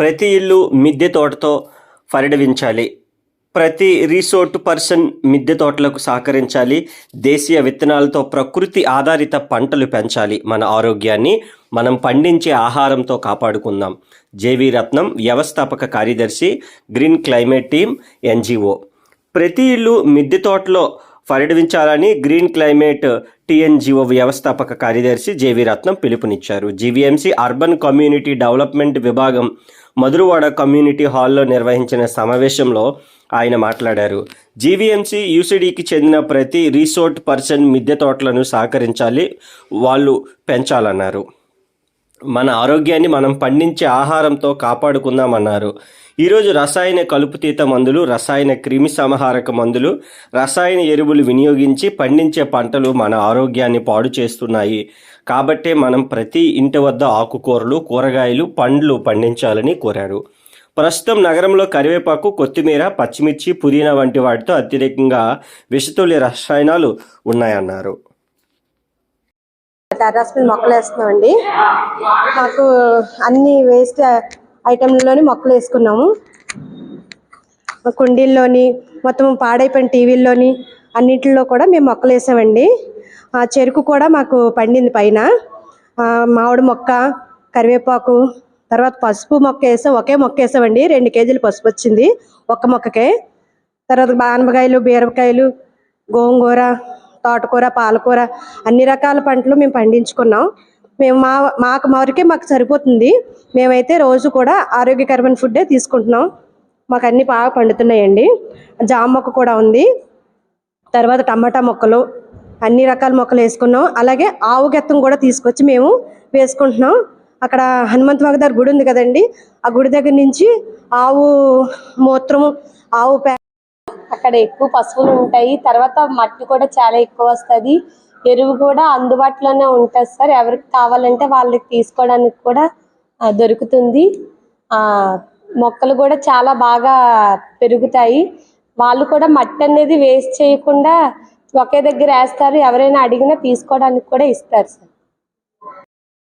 ప్రతి ఇల్లు మిద్దె తోటతో పరిడవించాలి ప్రతి రీసోర్ట్ పర్సన్ మిద్దె తోటలకు సహకరించాలి. దేశీయ విత్తనాలతో ప్రకృతి ఆధారిత పంటలు పెంచాలి. మన ఆరోగ్యాన్ని మనం పండించే ఆహారంతో కాపాడుకుందాం. జేవి రత్నం వ్యవస్థాపక కార్యదర్శి గ్రీన్ క్లైమేట్ టీమ్ ఎన్జిఓ. ప్రతి ఇల్లు మిద్దె తోటలో పరిడవించాలని గ్రీన్ క్లైమేట్ టీఎన్జిఓ వ్యవస్థాపక కార్యదర్శి జేవి రత్నం పిలుపునిచ్చారు. జీవీఎంసీ అర్బన్ కమ్యూనిటీ డెవలప్మెంట్ విభాగం మధురవాడ కమ్యూనిటీ హాల్లో నిర్వహించిన సమావేశంలో ఆయన మాట్లాడారు. జీవీఎంసీ యూసీడీకి చెందిన ప్రతి రిసోర్ట్ పర్సన్ మిద్దె తోటలను సహకరించాలి వాళ్ళు పెంచాలన్నారు. మన ఆరోగ్యాన్ని మనం పండించే ఆహారంతో కాపాడుకుందామన్నారు. ఈరోజు రసాయన కలుపుతీత మందులు రసాయన క్రిమి సంహారక మందులు రసాయన ఎరువులు వినియోగించి పండించే పంటలు మన ఆరోగ్యాన్ని పాడు చేస్తున్నాయి. కాబట్టే మనం ప్రతి ఇంటి వద్ద ఆకుకూరలు కూరగాయలు పండ్లు పండించాలని కోరారు. ప్రస్తుతం నగరంలో కరివేపాకు కొత్తిమీర పచ్చిమిర్చి పుదీనా వంటి వాటితో అత్యధికంగా విషతుల్య రసాయనాలు ఉన్నాయన్నారు. టెర్రస్ మీద మొక్కలు వేస్తున్నామండి. మాకు అన్ని వేస్ట్ ఐటెంలలోని మొక్కలు వేసుకున్నాము. కుండీల్లోని మొత్తం పాడైపోయిన టీవీల్లోని అన్నిటిలో కూడా మేము మొక్కలు వేసామండి. ఆ చెరుకు కూడా మాకు పండింది పైన. మామిడి మొక్క కరివేపాకు తర్వాత పసుపు మొక్క వేసాం ఒకే మొక్క వేసామండి. రెండు కేజీలు పసుపు వచ్చింది ఒక్క మొక్కకే. తర్వాత బానపకాయలు బీరకాయలు గోంగూర తోటకూర పాలకూర అన్ని రకాల పంటలు మేము పండించుకున్నాం. మేము మా మాకు మరికే మాకు సరిపోతుంది. మేమైతే రోజు కూడా ఆరోగ్యకరమైన ఫుడ్డే తీసుకుంటున్నాం. మాకు అన్నీ బాగా పండుతున్నాయండి. జామ మొక్క కూడా ఉంది. తర్వాత టమాటా మొక్కలు అన్ని రకాల మొక్కలు వేసుకున్నాం. అలాగే ఆవు గెత్తం కూడా తీసుకొచ్చి మేము వేసుకుంటున్నాం. అక్కడ హనుమంత్ వాగదార్ గుడి ఉంది కదండి ఆ గుడి దగ్గర నుంచి ఆవు మూత్రము ఆవు పే అక్కడ ఎక్కువ పశువులు ఉంటాయి. తర్వాత మట్టి కూడా చాలా ఎక్కువ వస్తుంది. ఎరువు కూడా అందుబాటులోనే ఉంటుంది సార్. ఎవరికి కావాలంటే వాళ్ళకి తీసుకోవడానికి కూడా దొరుకుతుంది. మొక్కలు కూడా చాలా బాగా పెరుగుతాయి. వాళ్ళు కూడా మట్టి అనేది వేస్ట్ చేయకుండా ఒకే దగ్గర వేస్తారు ఎవరైనా అడిగినా తీసుకోవడానికి కూడా ఇస్తారు సార్.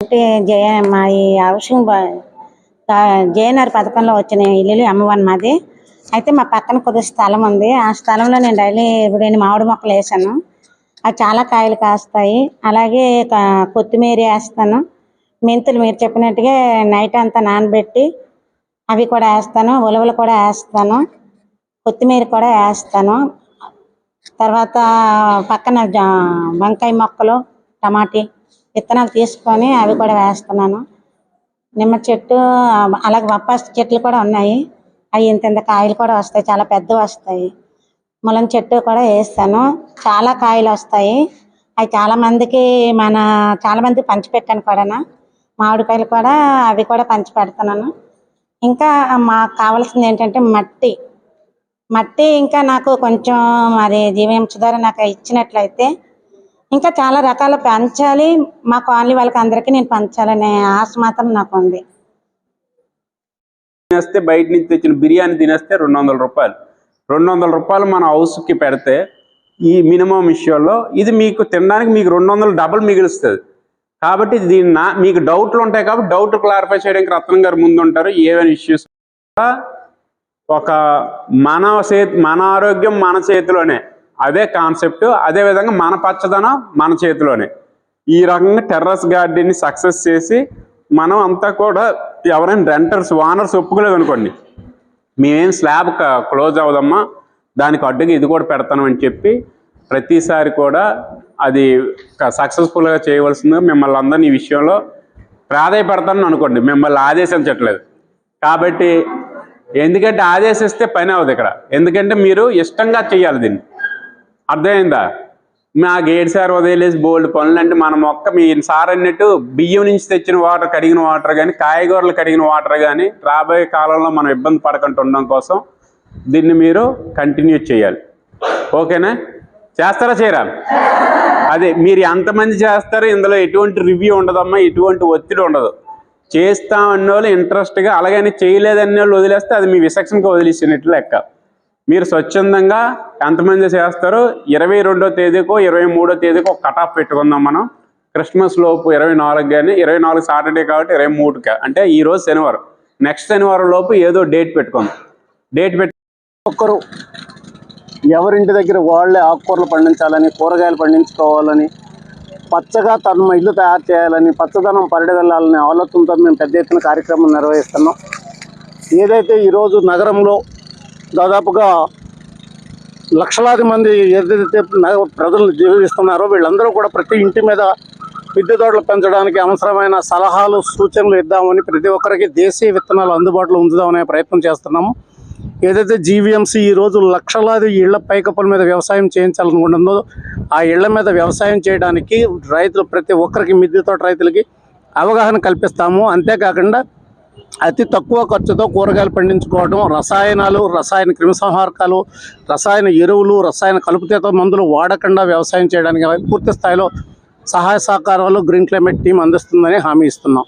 అంటే జయ మా ఈ హౌసింగ్ జేఎన్ఆర్ పథకంలో వచ్చిన ఇల్లు అమ్మవన్ మాది. అయితే మా పక్కన కొద్ది స్థలం ఉంది. ఆ స్థలంలో నేను డైలీ ఇప్పుడు నేను మామిడి మొక్కలు వేసాను. అవి చాలా కాయలు కాస్తాయి. అలాగే కొత్తిమీర వేస్తాను. మెంతులు మీరు చెప్పినట్టుగా నైట్ అంతా నానబెట్టి అవి కూడా వేస్తాను. ఉలవలు కూడా వేస్తాను. కొత్తిమీర కూడా వేస్తాను. తర్వాత పక్కన జా- వంకాయ మొక్కలు టమాటీ విత్తనాలు తీసుకొని అవి కూడా వేస్తున్నాను. నిమ్మ చెట్టు అలాగే బొప్పాస్ చెట్లు కూడా ఉన్నాయి. అవి ఇంత ఇంత కాయలు కూడా వస్తాయి చాలా పెద్దవి వస్తాయి. ములం చెట్టు కూడా వేస్తాను. చాలా కాయలు వస్తాయి. అవి చాలా మందికి మన చాలా మందికి పంచిపెట్టాను కూడా మామిడికాయలు కూడా అవి కూడా పంచి పెడుతున్నాను. ఇంకా మాకు కావాల్సింది ఏంటంటే మట్టి. మట్టి ఇంకా నాకు కొంచెం మరి జీవహింస ద్వారా నాకు ఇచ్చినట్లయితే ఇంకా చాలా రకాలు పెంచాలి. మా కాలనీ వాళ్ళకి అందరికీ నేను పంచాలనే ఆశ మాత్రం నాకు ఉంది తినేస్తే బయట నుంచి తెచ్చిన బిర్యానీ తినేస్తే రెండు వందల రూపాయలు. రెండు వందల రూపాయలు మన హౌస్కి పెడితే ఈ మినిమం విషయంలో ఇది మీకు తినడానికి మీకు రెండు వందలు డబుల్ మిగులుస్తుంది. కాబట్టి దీన్ని మీకు డౌట్లు ఉంటాయి కాబట్టి డౌట్ క్లారిఫై చేయడానికి రత్నం గారు ముందు ఉంటారు ఏమైనా ఇష్యూస్ ఒక మన చేతి మన ఆరోగ్యం మన చేతిలోనే. అదే కాన్సెప్ట్ అదే విధంగా మన పచ్చదనం మన చేతిలోనే. ఈ రకంగా టెర్రస్ గార్డెన్ని సక్సెస్ చేసి మనం అంతా కూడా ఎవరైనా రెంటర్స్ ఓనర్స్ ఒప్పుకోలేదు అనుకోండి. మేమేం స్లాబ్ క్లోజ్ అవ్వదమ్మా దానికి అడ్డుగా ఇది కూడా పెడతాను అని చెప్పి ప్రతిసారి కూడా అది సక్సెస్ఫుల్గా చేయవలసిందిగా మిమ్మల్ని అందరినీ ఈ విషయంలో ప్రాధాయపడతానని అనుకోండి. మిమ్మల్ని ఆదేశించట్లేదు. కాబట్టి ఎందుకంటే ఆదేశిస్తే పని అవ్వదు ఇక్కడ. ఎందుకంటే మీరు ఇష్టంగా చేయాలి దీన్ని. అర్థమైందా? మా గేట్ సార్ వదిలేసి బోల్డ్ పనులు అంటే మన మొక్క మీ సార్ అన్నట్టు బియ్యం నుంచి తెచ్చిన వాటర్ కడిగిన వాటర్ కానీ కాయగూరలు కడిగిన వాటర్ కానీ రాబోయే కాలంలో మనం ఇబ్బంది పడకుండా ఉండడం కోసం దీన్ని మీరు కంటిన్యూ చేయాలి. ఓకేనా? చేస్తారా చేయరా? అదే మీరు ఎంతమంది చేస్తారు ఇందులో ఎటువంటి రివ్యూ ఉండదమ్మా ఎటువంటి ఒత్తిడి ఉండదు. చేస్తాం అన్న వాళ్ళు ఇంట్రెస్ట్గా అలాగని చేయలేదన్న వాళ్ళు వదిలేస్తే అది మీ విచక్షణకు వదిలేసినట్లు లెక్క. మీరు స్వచ్ఛందంగా ఎంతమంది చేస్తారు? ఇరవై రెండో తేదీకో ఇరవై మూడో తేదీకో ఒక కట్ పెట్టుకుందాం మనం. క్రిస్మస్ లోపు ఇరవై నాలుగు కానీ ఇరవై నాలుగు సాటర్డే కాబట్టి ఇరవై మూడుకి అంటే ఈరోజు శనివారం. నెక్స్ట్ శనివారం లోపు ఏదో డేట్ పెట్టుకుందాం. డేట్ పెట్టి ఒక్కరు ఎవరింటి దగ్గర వాళ్ళే ఆకుకూరలు పండించాలని కూరగాయలు పండించుకోవాలని పచ్చగా తను ఇల్లు తయారు చేయాలని పచ్చదనం పరిడి వెళ్ళాలని ఆలోచనతో మేము పెద్ద ఎత్తున కార్యక్రమం నిర్వహిస్తున్నాం. ఏదైతే ఈరోజు నగరంలో దాదాపుగా లక్షలాది మంది ఏదైతే నగ- ప్రజలు జీవిస్తున్నారో వీళ్ళందరూ కూడా ప్రతి ఇంటి మీద మిద్దె తోటలు పెంచడానికి అవసరమైన సలహాలు సూచనలు ఇద్దామని ప్రతి ఒక్కరికి దేశీయ విత్తనాలు అందుబాటులో ఉంచుదామనే ప్రయత్నం చేస్తున్నాము. ఏదైతే జీవీఎంసీ ఈ రోజు లక్షలాది ఇళ్ళ పైకప్పుల మీద వ్యవసాయం చేయించాలనుకుంటుందో ఆ ఇళ్ళ మీద వ్యవసాయం చేయడానికి రైతులు ప్రతి ఒక్కరికి మిద్దె తోట రైతులకి అవగాహన కల్పిస్తాము. అంతేకాకుండా అతి తక్కువ ఖర్చుతో కూరగాయలు పండించుకోవడం రసాయనాలు రసాయన క్రిమిసంహారకాలు రసాయన ఎరువులు రసాయన కలుపుతీత మందులు వాడకుండా వ్యవసాయం చేయడానికి పూర్తి స్థాయిలో సహాయ సహకారాలు గ్రీన్ క్లైమేట్ టీం అందిస్తుందని హామీ ఇస్తున్నాం.